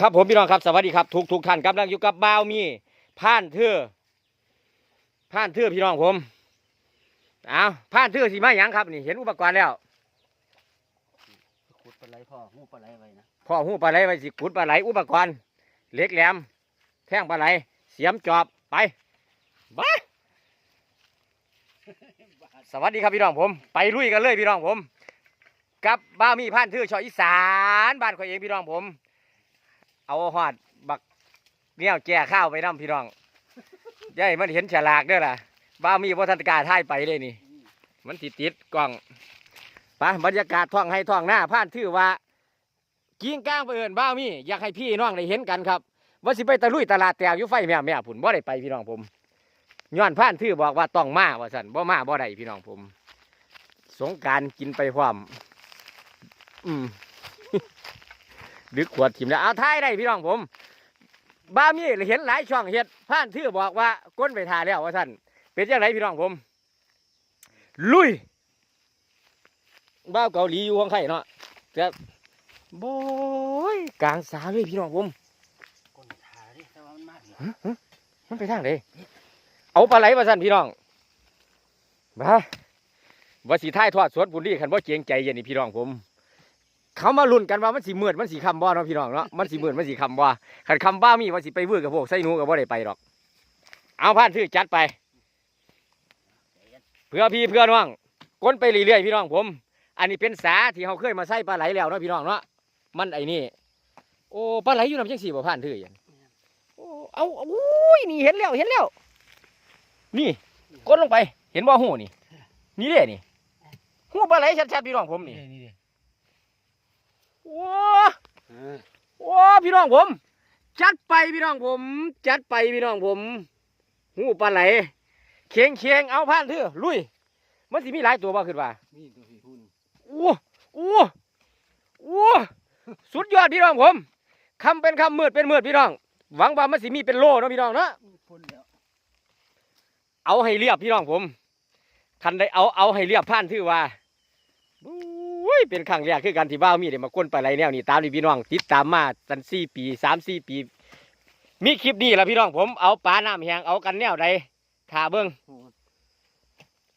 ครับผมพี่น้องครับสวัสดีครับทุกทุกท่านกำลังอยู่กับบ่าวมีผ่านเทือผ่านเทือพี่น้องผมเอาผ่านเทือสีมาหยังครับนี่เห็นอุปกรณ์แล้วขุดปลาไหลพ่อหูปลาไหลไว้นะพ่อหูปลาไหลไว้สิขุดปลาไหลอุปกรณ์เหล็กแหลมแท่งปลาไหลเสียมจอบไปบ้าสวัสดีครับพี่น้องผม ไปลุยกันเลยพี่น้องผม กับบ้าวมีผ่านเทือชาวอีสานบ้านข่อยเองพี่น้องผม เอาหอดบักเนี่ยแก่ข้าวไปน้ำพี่น้องยาให้มันเห็นฉลากเด้อล่ะบ้ามีวัฒนกาท่ายไปเลยนี่ มันติดติดกล้องไปบรรยากาศท้องให้ท้องหน้าผ่านทื่อว่ากิ้งก้างไปเอินบ้ามีอยากให้พี่น้องได้เห็นกันครับว่าสิไปตะลุยตลาดแตกยู่ไฟแม่แม่ผุนบ่ได้ไปพี่น้องผมย้อนผ่านทื่อบอกว่าต้องมาว่าสันบ่มาบ่ได้พี่น้องผม สงการกินไปพร้อมอืม ดึกขวดทิมแล้วเอาท้ายได้พี่น้องผมบ้ามีเห็นหลายช่องเฮ็ดผ่านทื่อบอกว่าก้นไปทาแล้วว่าท่านเป็นยังไงพี่น้องผม ลุยบ้าเกาหลีอยู่ของใครเนาะแต่โบยกลางสาเลยพี่น้องผมก้นขาดิแต่ว่ามันมากอยู่มันไปทางไหนเอาปลาไหลมาสั่นพี่น้องบ้าว่าสีท้ายทอดสวนบุรีคันว่าเจียงใจเย็นนี่พี่น้องผม เขามาลุ้นกันว่ามันสีเมือดมันสีคำบ่เนาะพี่น้องเนาะมันสีเมือดมันสีคำบ่ขันคำบ้ามีว่าสิไปเวือกับพวกไส้หนูกับว่าได้ไปหรอก เอาผ่านทื่อจัดไป เพื่อพี่เพื่อน้องก้นไปเรื่อยๆพี่น้องผม อันนี้เป็นสาที่เขาเคยมาใส่ปลาไหลแล้วเนาะพี่น้องเนาะมันไอ้นี่โอ้ปลาไหลอยู่น้ำจังสีบ่ผ่านทื่ออย่างโอ้เอาอุ้ยนี่เห็นแล้วเห็นแล้ว นี่ก้นลงไป เห็นบ่หูนี่ นี่เด้นี่หูปลาไหลชัดๆพี่น้องผมนี่ โอ้โอ้พี่น้องผม จัดไปพี่น้องผม จัดไปพี่น้องผมหูปลาไหลเคียงเคียงเอาผ่านเถอะลุยมันสิมีหลายตัวบ่ขึ้นว่านี่ตัวพี่หุ่นโอ้โอ้โอ้สุดยอดพี่น้องผมคำเป็นคำมืดเป็นมืดพี่น้อง หวังว่ามันสิมีเป็นโลเนาะพี่น้องเนาะพ่นแล้วเอาให้เรียบพี่น้องผมคันได้เอาเอาให้เรียบผ่านถือว่า อุ้ยเป็นครั้งแรกคือการที่บ้าวมีได้มาก้นปลาไหลแนวนี้ตามที่พี่น้องติดตามมาตันสี่ปีสามสี่ปี มีคลิปนี้แหละพี่น้องผมเอาปลาน้ำแหงเอากันแนวใดถ่าเบิ้งโอ้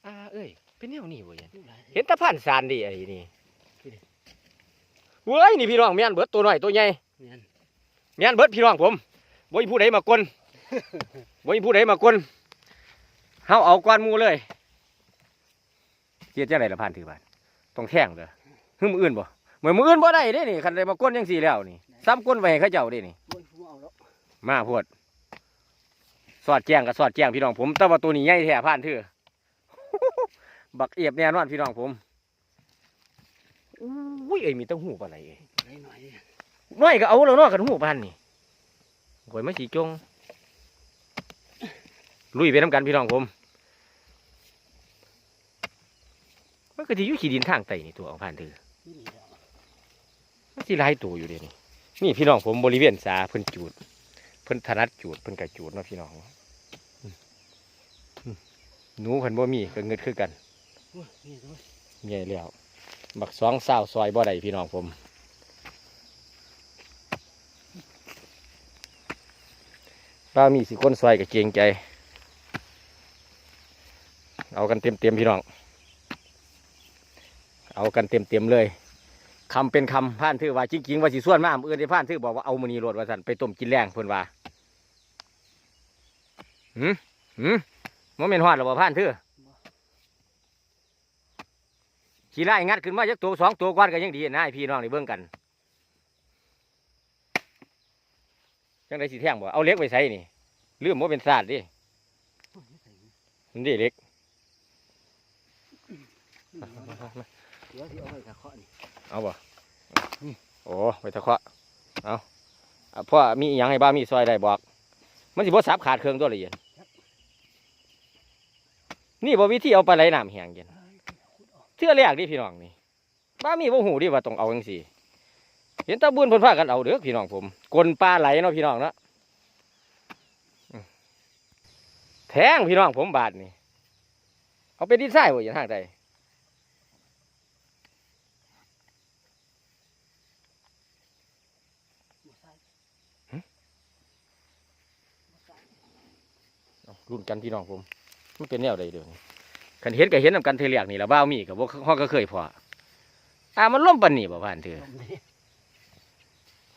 อ่าเอ้ยเป็นแนวนี้เว้ยลูกหลานเห็นตะพันสารดีไอ้นี่เว้ยนี่พี่น้องแม่นเบิดตัวน้อยตัวใหญ่เนี่ยแม่นเบิดพี่น้องผมบ่มีผู้ใดมากลบ่มีผู้ใดมากลเฮาเอาก้อนหมูเลยเฮ็ดจังไดล่ะผ่านถือบ้านต้องแท่งเด้อ หึมออื่นบ่เหมือนมืออื่นบ่ได้เด้นี่คันได้มากลจังซี่แล้วนี่ซ้ำก้นไว้ให้เขาเจ้าเด้นี่ โอ้ยผมเอาแล้วมาพวด สอดแจ้งกับสอดแจ้งพี่น้องผม แต่ว่าตัวนี้ใหญ่แท้ผ่านถือบักเอียบแน่นอนพี่น้องผมอุ้ยเอ้ยมีเต้าหู้ปลาไหลเอ้ยปลาไหลหน่อยดิน้อยก็เอาแล้วเนาะกันหูพันนี่ข่อยมาสีจง ลุยไปน้ำกันพี่น้องผม มันก็ที่อยู่ขี้ดินทางไตนี่ตัวของพันถือ นี่ดีแล้วมันสิหลายตัวอยู่เดี๋ยวนี้นี่พี่น้องผมบริเวณสาเพิ่นจูด เพิ่นถนัดจูดเพิ่นกระจูดเนาะพี่น้องหนูเพิ่นบ่มีก็เงิดคือกันโอ้ยนี่ตัวใหญ่แล้วบักสองสาวซอยบ่ได้พี่น้องผมป้ามีสิคนซอยกับเกงใจ เอากันเต็มเต็มๆพี่น้อง เอากันเต็มเต็มๆเลยคำเป็นคำผ่านถือว่าจริงๆว่าสิส่วนมาอำเอื่นที่ผ่านถือบอกว่าเอามือนีโรดว่าสันไปต้มกินแรงเพิ่อนว่าหืมหืมมันเป็นหอดหรือว่าผ่านถือขี่ไล่งัดขึ้นมาจากตัวสองตัวกวาดก็ยังดีนะพี่น้องได้เบิ่งกันจังไดสิแท่งบ่เอาเล็กไปใส่นี่ลืมว่าเป็นศาสตร์ดิโอ้ยไม่ใส่นี่มันดิเล็ก เดี๋ยวที่เอาไว้กับเคาะนี่เอาบ่โอ้ไปตะเคาะเอาอะพ่อมีอย่างให้บ้ามีซอยได้บอก มันสิบ่สับขาดเครื่องตัวละเอียดนี่บ่วิธีเอาปลาไหลน้ำแห้งเย็นเอ้ยขุดออกเทื่อแรกดิพี่น้องนี่บ้ามีบ่หูดิว่าต้องเอาจังซี่เห็นตาบุญเพิ่นพากันเอาเด้อพี่น้องผมกลปลาไหลเนาะพี่น้องเนาะแทงพี่น้องผมบาทนี่เอาไปดินทรายบ่อย่างทางใด รุ่นกันพี่น้องผมมันเป็นแนวใดเดี๋ยวนี้คันเห็นก็เห็นนำกันเทเลียกนี่ละบ้าวมีกับพวกห้องก็เคยพออ่ามันล่มปันนี่บ่ผ่านเถื่อลมเลย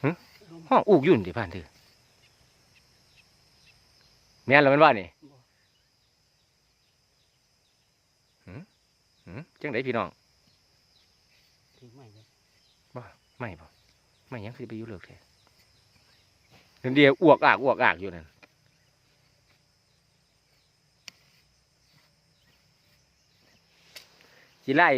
หึลมห้องอูกยุ่นที่ผ่านเถื่อแม่นแล้วแมันว่านี่หืมหืมจังไดพี่น้องถึงไม่เลยไม่บ่ไม่หยังคือไปอยู่เลิกแท้เดี๋ยวเดียวอ้วกอากอ้วกอากอยู่นั่น สิไล่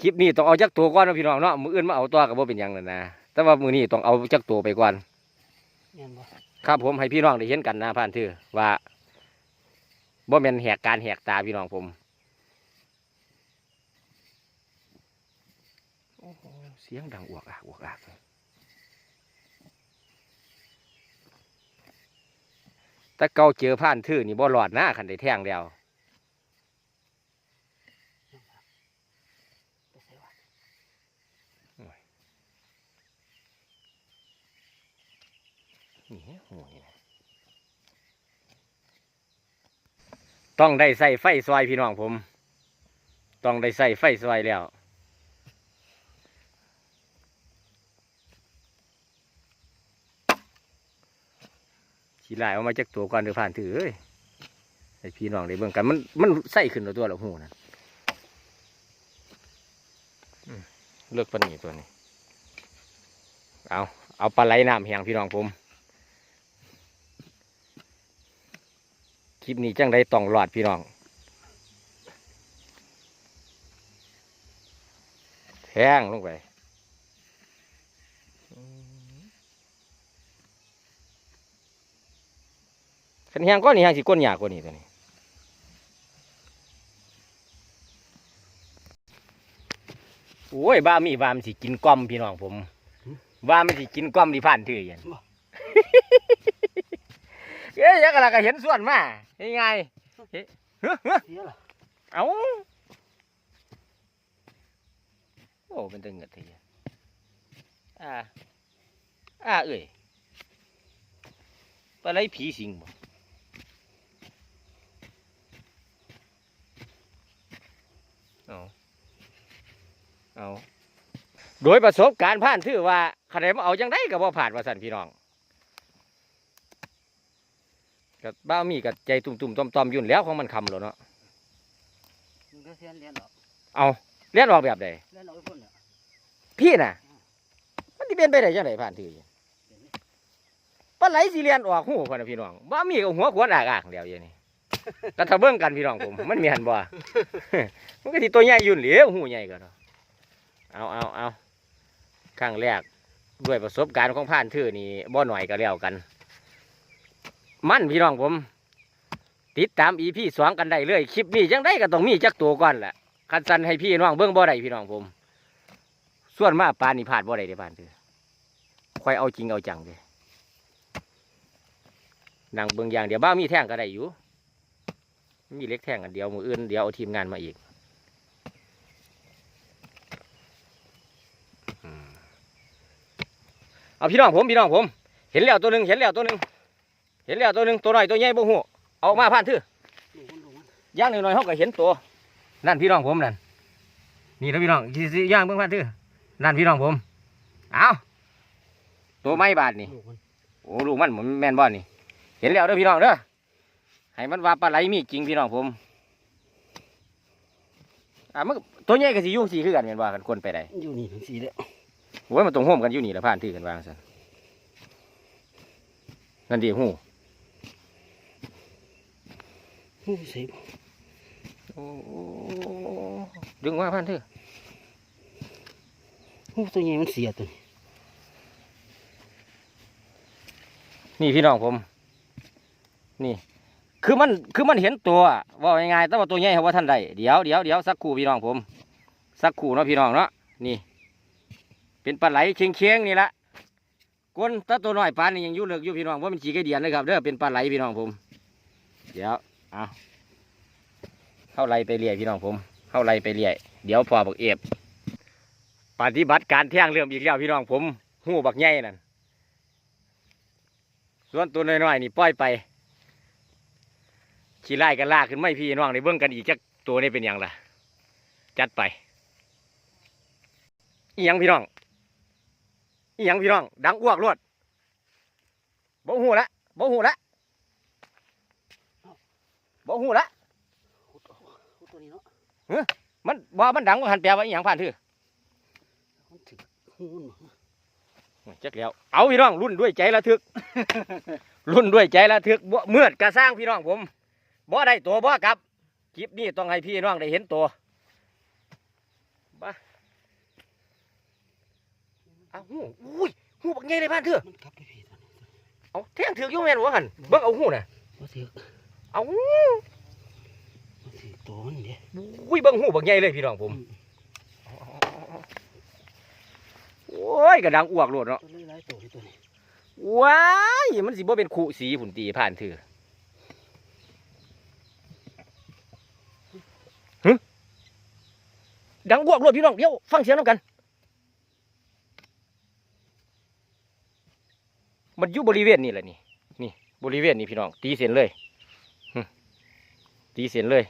คลิปนี้ต้องเอาจักตัวก่อนเนาะพี่น้องเนาะมืออื่นมาเอาตัวกับว่าเป็นหยังนั่นนะแต่ว่ามือนี้ต้องเอาจักตัวไปก่อนแม่นบ่ครับผมให้พี่น้องได้เห็นกันนะผ่านถือว่าบ่แม่นแหกการแหกตาพี่น้องผม โอ้โหเสียงดังอ้วกอากอ้วกอากเลยแต่เก่าเจอผ่านถือนี่บ่หลอดหน้าคันได้แท่งแล้ว ไปใส่วะ นี่โอ้ย ต้องได้ใส่ไฟซอยพี่น้องผม ต้องได้ใส่ไฟซอยแล้ว ขีลายเอามาจากตัวก่อนเดือผ่านถือเอ้ยให้พี่น้องได้เบิ่งกันมันมันใส่ขึ้นแล้วตัวละหูนั่นอืมเลือกปันนี้ตัวนี้ เอาเอาปลาไหลน้ำแหงพี่น้องผม คลิปนี้จังได้ต้องหลอดพี่น้องแทงลงไปขันแหงก้อนนี่แหงสิก้นยากกว่านี้ตัวนี้โอ้ยบ้ามีบ้ามสิกินก้อมพี่น้องผมบ้ามันสิกินก้อมที่ผ่านถือยัน เอ้ยยังกะละก็เห็นส่วนมายังไงเฮ้ยเฮ้ยเฮ้ยเสียล่ะเอาโอ้เป็นตึงเงิดทีอะอ่าอ่าเอ้ยปลาไหลผีสิงบ่เอาเอาโดยประสบการณ์ผ่านถือว่าคะแนนมาเอาจังได้กับว่าผ่านว่าสันพี่น้อง กับบ้ามีกับใจตุ่มๆตอมๆยุ่นแหล้วของมันคำแล้วเนาะมึงก็เสียนเรียนหรอกเอาเลี้ยนออกแบบใดเรียนเอาไว้พุ่นน่ะพี่น่ะ มันที่เป็นไปได้จังไดผ่านถืออยู่ปลาไหลสิเลียนออกหูพ่อนะพี่น้องบ้ามีกับหัวขวดอากๆเดียวอย่างนี้ก็ถ้าเบิ่งกันพี่น้องผม มันมีหันบ่มันก็สิตัวใหญ่ยุ่นเหลียวหูใหญ่ก็เนาะเอาเอาเอาครั้งแรกด้วยประสบการณ์ของผ่านถือนี่บ่หน่อยก็แล้วกัน มั่นพี่น้องผม ติดตามอีพี่สองกันได้เลยคลิปนี้จังได้ก็ต้องมีจักตัวก่อนแหละคันสันให้พี่น้องเบิ่งบ่อได้พี่น้องผม ส่วนมากปานนี่พลาดบ่อได้เด้ปานคือค่อยเอาจริงเอาจังเด้นั่งเบิ่งอย่างเดี๋ยวบ้ามีแท่งก็ได้อยู่ มีเล็กแท่งอันเดียวมืออื่นเดี๋ยวเอาทีมงานมาอีกเอาพี่น้องผมพี่น้องผม เห็นแล้วตัวหนึ่งเห็นแล้วตัวหนึ่ง เห็นแล้วตัวหนึ่งตัวน้อยตัวใหญ่บ่ฮู้เอาออกมาผ่านทื่อลูกมันลูกมันย่างหน่อยๆเขาก็เห็นตัวนั่นพี่น้องผมนั่นนี่นะพี่น้องสิสิย่างเบิ่งพันทื่อนั่นพี่น้องผมเอาตัวไม้บาดนี่ลูกมันโอ้ลูกมันมันแม่นบ่นี่ เห็นแล้วเด้อพี่น้องเด้อให้มันว่าปลาไหลมีจริงพี่น้องผมอ่ามันก็ตัวใหญ่ก็สิอยุ่งสีคือกันแม่นว่ากันคนไปได้อยู่นี่ถึงสีแล้วโอ้ยมันต้องห่มกันอยู่นี่ละผ่านทื่อกันวางซั่นนั่นดีหู้ หูใส่บ่โอ้ดึงว่าผ่านทื่อหูตัวใหญ่มันเสียตัวนี้นี่พี่น้องผม นี่ คือมันคือมันเห็นตัวว่าง่ายๆแต่ว่าตัวใหญ่เขาว่าท่านใดเดี๋ยวเดี๋ยวเดี๋ยวสักครู่พี่น้องผม สักครู่เนาะพี่น้องเนาะนี่ เป็นปลาไหลเคียงเคียงๆนี่ละก้นแตาตัวน้อยปลานี่ยังอยู่เลิกอยู่พี่น้องว่ามันฉีกระเดียนเลยครับเด้อเป็นปลาไหลพี่น้องผม เดี๋ยว เอาเข้าไหลไปเรื่อยพี่น้องผม เข้าไหลไปเรื่อยเดี๋ยวพอบักเอฟปฏิบัติการแท่งเริ่มอีกแล้วพี่น้องผมหูบักใหญ่นั่นส่วนตัวน้อยๆนี่ปล่อยไปขี้ไล่กันลากขึ้นไม่พี่น้องในเบื้องกันอีกจักตัวนี้เป็นหยังล่ะจัดไปอีหยังพี่น้องอีหยังพี่น้อง ดังอ้วกรวดบ่หูละบ่หูละ บ่หูละขุดเอาขุดตัวนี้เนาะมันบ่มันดังว่าหันแปลว่าอีหยังผ่านถือมันถึงหูมันจักแล้ว เอาพี่น้องรุ่นด้วยใจระทึก รุ่นด้วยใจระทึกบ่เมื่อกระสร้างพี่น้องผมบ่ได้ตัวบ่กลับคลิปนี้ต้องให้พี่น้องได้เห็นตัวบ้าเอาหูอุ้ยหูบักใหญ่เลยบ้านเถอะมันกลับไปพี่ตัวนี้เอาแทงถือกอยู่แม่นวะหันเบิ่งเอาหูน่ะบ่ถือ เอาบ่ถือตัวมันเด้อุ้ยเบิ่งหูบักใหญ่เลยพี่น้องผมโอ้ยกระดังอ้วกโลดเนาะตัวนี้หลายตัวนี่ตัวนี้ว้ายมันสิบ่เป็นขู่สีผุนตีผ่านถือหึดังอ้วกโลดพี่น้องเดี๋ยวฟังเสียงน้ำกัน มันอยู่บริเวณนี่แหละนี่นี่บริเวณนี่พี่น้องตีเส้นเลยหึ ตีเส้นเลย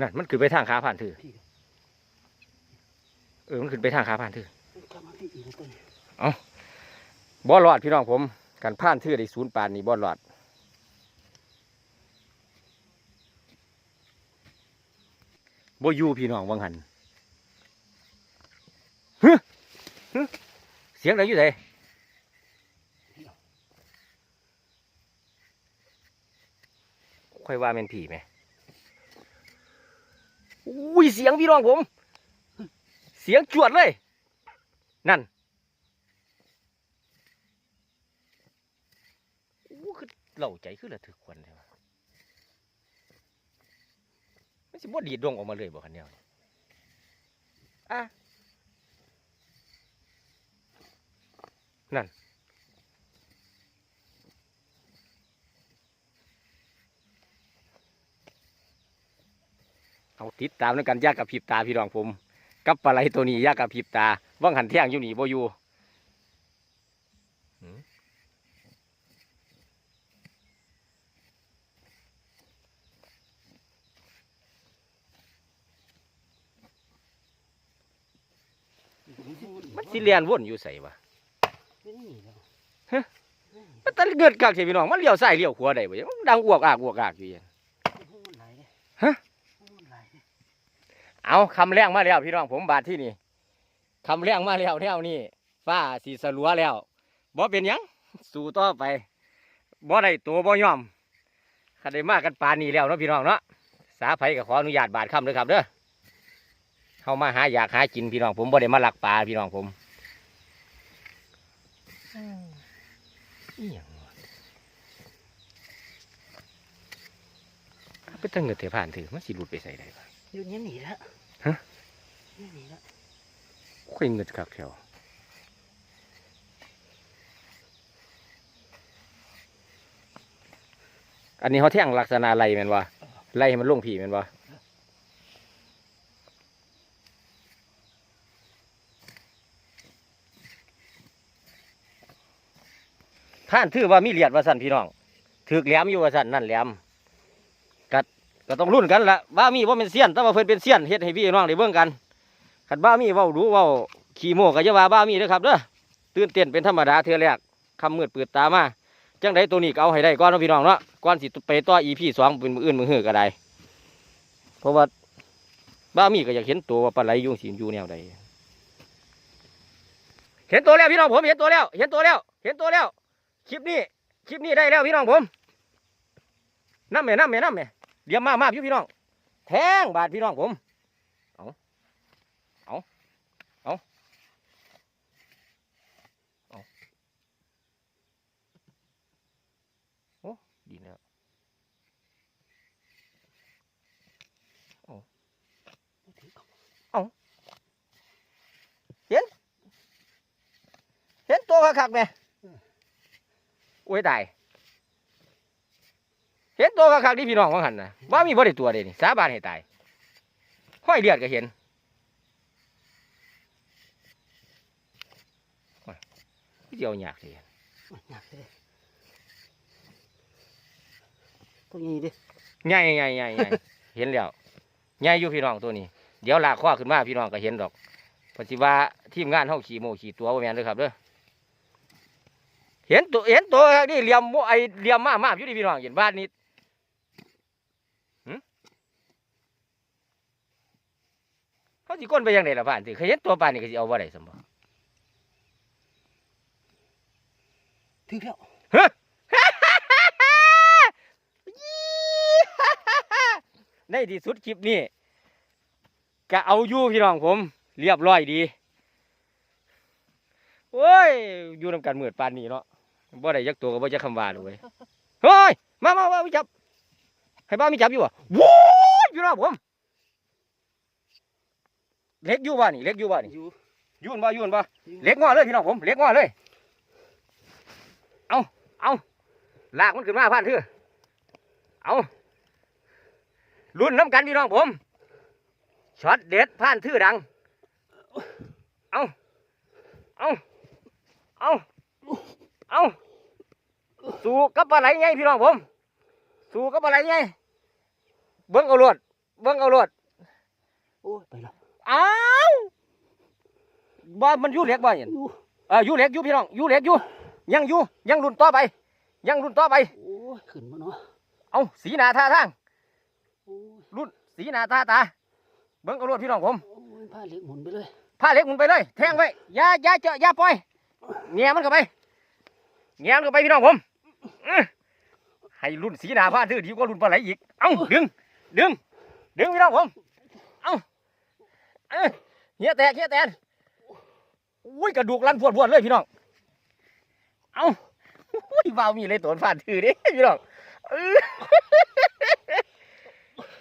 นั่นมันขึ้นไปทางขาผ่านถือพี่เออ มันขึ้นไปทางขาผ่านถือมันกลับมาพี่อีกแล้วตัวนี้บ่รอดพี่น้องผมการผ่านถือได้ศูนย์ปานนี่บ่รอดบ่อยู่พี่น้องวังหันฮึฮึเสียงอะไรอยู่ไหน ค่อยว่าแม่นผีไหมอุ้ยเสียงพี่น้องผม เสียงจวดเลย นั่นโอ้คือเหล่าใจคือระทึกควันเลยวะไม่สิบ่ดีดดวงออกมาเลยบ่คันเดียวอะนั่น เอา ติดตามด้วยกันยากกับพริบตาพี่รองผม กับปลาไหลตัวนี้ยากกับพริบตาว่างหันเที่ยงอยู่นี่บ่อยู่มันสิเลียนวนอยู่ใส่วะไม่นี่แล้วมันตะเกิดกักใช่พี่น้อง มันเลี้ยวซ้ายเลี้ยวขวาได้บ่ยังดังอวกอากอวกอากอยู่ยังหูมันหลายฮะ เอาคำแรงมาแล้วพี่น้องผมบาดที่นี่คำแรงมาแล้วแนวนี้ฟ้าสีสลัวแล้วบ่เป็นยังสู้ต่อไปบ่ได้ตัวบ่ยอมคันได้มากันปานนี้แล้วเนาะพี่น้องเนาะสาไผก็ขออนุญาตบาดคำเด้อครับเด้อเข้ามาหาอยากหากินพี่น้องผมบ่ได้มาหลักปลาพี่น้องผมอีหยังวะเป็นตั้งเงินเถผ่านถือมันสิหลุดไปใส่ได้ปะ อยู่เนี่ยหนีแล้วฮะเนี่ยหนีแล้วค่อยเงินคักแถวอันนี้เขาเที่ยงลักษณะไรแมันวะไล่ให้มันลงผีแมันวะท่านถือว่ามีเหรียญว่าสันพี่น้องถือแหลมอยู่ว่าสันนั่นแหลม ก็ต้องรุ่นกันละว่ามีว่าเป็นเสี้ยนแต่ว่าเพิ่นเป็นเสี้ยนเฮ็ดให้พี่น้องได้เบิ่งกันขันบ้ามีเว้ารู้เว้าขี่โมกก็จะว่าบ้ามีเด้อครับเด้อตื่นเต้นเป็นธรรมดาเทือแรกคำมืดเปิดตามาจังไดตัวนี้ก็เอาให้ได้ก่อนนะพี่น้องเนาะก่อนสิไปต่ออีพีสองเป็นมืออื่นมือหือก็ได้เพราะว่าบ้ามีก็อยากเห็นตัวว่าปลาไหลยุ่งสิอยู่แนวใดเห็นตัวแล้วพี่น้องผมเห็นตัวแล้ว เห็นตัวแล้ว เห็นตัวแล้วคลิปนี้คลิปนี้ได้แล้วพี่น้องผมน้ำแม่น้ำแม่น้ำแม่ เดี๋ยวมามาอยู่พี่น้อง แทงบาทพี่น้องผมดีแล้วบ่ถือเห็นตัวคักๆไหมโอ้ยตาย เห็นตัวคักๆที่พี่น้องว่าหันนะว่ามีบ่ได้ตัวเลยนี่สาบานให้ตายห้อยเดือดก็เห็นเดียวยากเลยหยากเลยตัวดิใหญ่ใหญ่ใหญ่ใหญ่เห็นแล้วใหญ่อยู่พี่น้องตัวนี้ เดี๋ยวลากข้อขึ้นมาพี่น้องก็เห็นดอกปฏิว่าทีมงานห้องขี่โมขี่ตัวประมาณเลยครับเด้อเห็นตัวเห็นตัวนี่เลี่ยมโมไอเลี่ยมมากมากอยู่ดีพี่น้องเห็นบ้านนี้ เขาสิก้นไปยังไงล่ะบ้านสิเคยเห็นตัวปานนี่ก็สิเอาบ่ได้สมบ่ถึงแล้วในที่สุดคลิปนี้ก็เอาอยู่พี่น้องผม เรียบร้อยดีโอ้ยอยู่นำกันมืดปานนี้เนาะบ่ได้ยักตัวก็บ่จะคำว่าเลยเฮ้ยมามามามีจับให้บ้ามีจับอยู่อะวู้ยพี่น้องผม เล็กอยู่บ้านี่เล็กอยู่บ้านี่อยู่อยุ่นบ่อยุ่นบ่เล็กงอเลยพี่น้องผมเล็กงอเลย เอาเอาลากมันขึ้นมาพันเถื่อเอารุ่นน้ำกันพี่น้องผมช็อตเด็ดพันเถื่อดัง เอาเอาเอาเอาสู้กับปลาไหลไงพี่น้องผม สู้กับปลาไหลไงเบิ้งเอารวดเบิ้งเอารวดโอ้ยไปแล้ว อ้าวบ่มันอยู่เหล็กบ่เนี่ยอยู่เอออยู่เหล็กอยู่พี่น้องอยู่เหล็กอยู่ยังอยู่ยังรุ่นต่อไป ยังรุ่นต่อไปโอ้ยขึ้นมาเนาะเอาสีหน้าท่าทางโอ้ยรุ่นสีหน้าท่าตาเบิ้งเอารวดพี่น้องผมโอ้ยผ้าเหล็กหมุนไปเลยผ้าเหล็กหมุนไปเลย แทงไว้อย่าอย่าเจาะอย่าปล่อยแง่มันเข้าไปแง่มันเข้าไปพี่น้องผมอื้อให้รุ่นสีหน้าผ้าถือดีกว่ารุ่นปลาไหลอีกเอาดึงดึงดึงพี่น้องผมเอา เอ้ยเหี้ยแตกเหี้ยแตนอุ้ยกระดูกลั่นพวดพวดเลยพี่น้อง เอาอุ้ยวาวมีเลยตัวผ่านถือด้พี่น้อง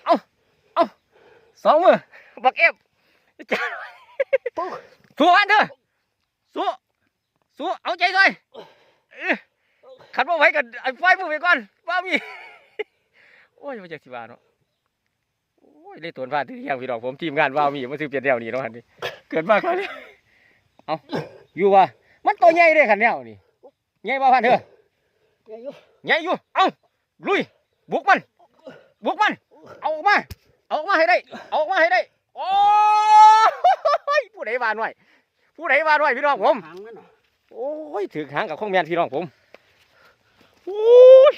เอาเอาสองมือบักเอฟจ้าปุ๊บสู้กันเถอะสู้สู้เอาใจเลยเอ้ยขันว่าไว้กันไอ้ไฟมือไปก่อนว่ามี โอ้ยมาจากสิบาเนาะ ยเลยตัวผ่านที่ยังพี่น้องผมทีมงานว่าวมีมันซื้อเปลี่ยนแนวนี้เนาะฮันนี่เกิดมากเลยเอาอยู่วะมันตัวใหญ่เลยขันแนวนี่ใหญ่บ่พันเถอะไงอยู่ใหญ่อยู่เอาลุยบุกมันบุกมัน เอาออกมา เอาออกมาให้ได้ เอาออกมาให้ได้โอ้ยผู้ใดวานไว้ผู้ใดวานไว้พี่น้องผมหางมันเนาะโอ้ยถือหางกับข้องแมนพี่น้องผมโอ้ย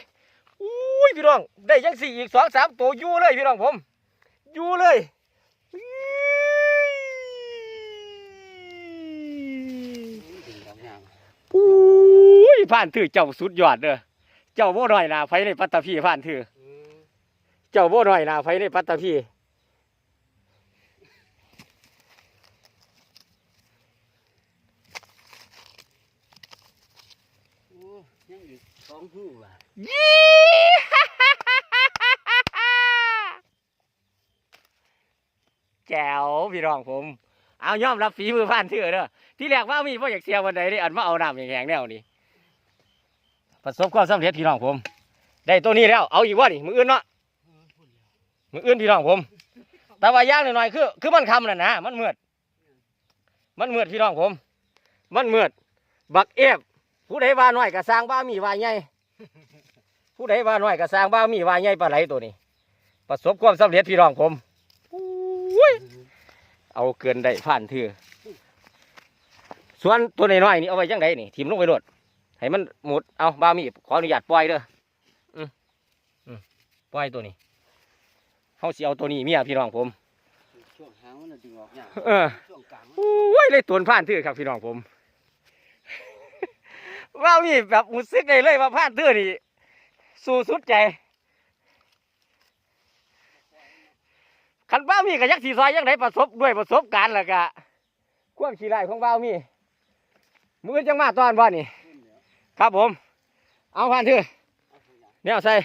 โอ้ยพี่น้องได้ยังสี่อีกสองสามตัวอยู่เลยพี่น้องผม อยู่เลยอี้โอ้ยดึงดอกยางโอ้ยผ่านถือเจ้าสุดยอดเด้อเจ้าโบ่น้อยหนาไฟในปัตตภีผ่านถืออืมเจ้าโบ่น้อยหนาไฟในปัตตภีโอ้ยยังอีกสองหูว่ะยี่ แจ๋วพี่น้องผม เอายอมรับฝีมือผ่านถือเด้อที่แรกว่ามีพ่ออยากเสียวันใดได้อันมาเอาน้ำอย่างแข็งแนวนี้ประสบความสำเร็จพี่น้องผม ได้ตัวนี้แล้ว เอาอีกว่านี่มืออื่นเนาะมืออื่นพี่น้องผม แต่ว่าย่างหน่อยๆคือ คือมันคำน่ะนะมันเมือดมันเมือดพี่น้องผม มันเมือดบักเอฟผู้ใดว่าน้อยก็สร้างบ้ามีว่าใหญ่ผู้ใดว่าน้อยก็สร้างบ้ามีว่าใหญ่ปลาไหลตัวนี้ ประสบความสำเร็จพี่น้องผม ยเอาเกินได้ผ่านเถือส่วนตัวน้อยๆนี่เอาไว้ยังไงนี่ทิมลงไปโลดให้มันหมดเอาบ้ามีขออนุญาตปล่อยเด้ออืมอืมปล่อยตัวนี้เขาสิเอาตัวนี้เมียพี่น้องผมช่วงหางมันน่ะดึงออกยางเออช่วงกลางมันโอ้ยเลยตัวผ่านเถือครับพี่น้องผมว่ามีแบบมุสึกได้เลยว่าผ่านเถือนี่สู้สุดใจ ขันบ้ามีกับยักษ์สีซอยยังไงประสบด้วยประสบการณ์ล้วก็ความขี้ไล่ของบ้ามีมือจังมาตอนบ้านี่ครับผม เอาผ่านเถอเอาข้างหลังเนี่ยใส่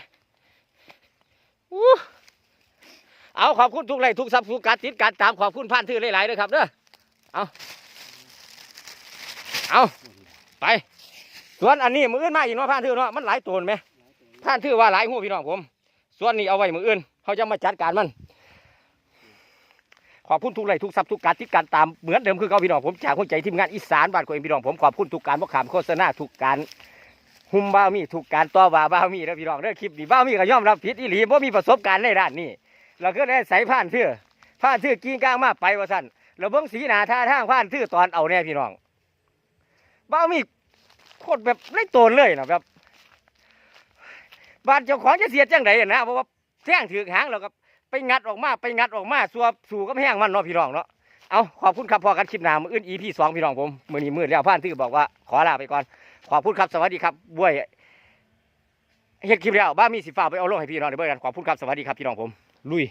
อู้เอาขอบคุณทุกไลค์ทุกซับทุกการติดการตามขอบคุณผ่านเถือหลายๆด้วยครับเด้อเอาเอาไปส่วนอันนี้มืออื่นมาอีกเนาะผ่านเถือเนาะมันหลายตัวไหมผ่านเถือว่าหลายหูพี่น้องผม ส่วนนี้เอาไว้มืออื่นเขาจะมาจัดการมัน ขอบคุณทุกไลทุกซับทุกการติดการตามเหมือนเดิมคือเขาพี่น้องผมจากหัวใจทีมงานอีสานบ้านคนเองพี่น้องผมขอบคุณทุกการบอกขามโฆษณาทุกการหุมบ้ามีถูกการต่อว่าบ้ามีแล้วพี่น้องเด้อคลิปนี้บ้ามีก็ยอมรับผิดอีหลีเพราะมีประสบการณ์ในด้านนี้เราก็ได้ใส่ผ่านเถื่อผ่านเถื่อกิ้งก้างมาไปว่าสั่นเราเบิ่งสีหนาท่าทางผ่านเถื่อตอนเอาแน่พี่น้องบ้ามีโคตรแบบไล่โตนเลยนะแบบบ้านเจ้าของจะเสียจังไดนะเพราะว่าแท่งถือหางเราก็ ไปงัดออกมาไปงัดออกมาสัวสู่ก็แห้งมันเนาะพี่น้องเนาะเอาขอบคุณครับพอกันคลิปหน้ามืออื่นอีพี่สองพี่น้องผมมือนี้มืดแล้วพ่านที่บอกว่าขอลาไปก่อนขอบคุณครับสวัสดีครับบ้วยเฮ็ดคลิปแล้วบ้ามีสีฟ้าไปเอาลงให้พี่น้องได้เบิ่งกันขอบคุณครับสวัสดีครับพี่น้องผมลุย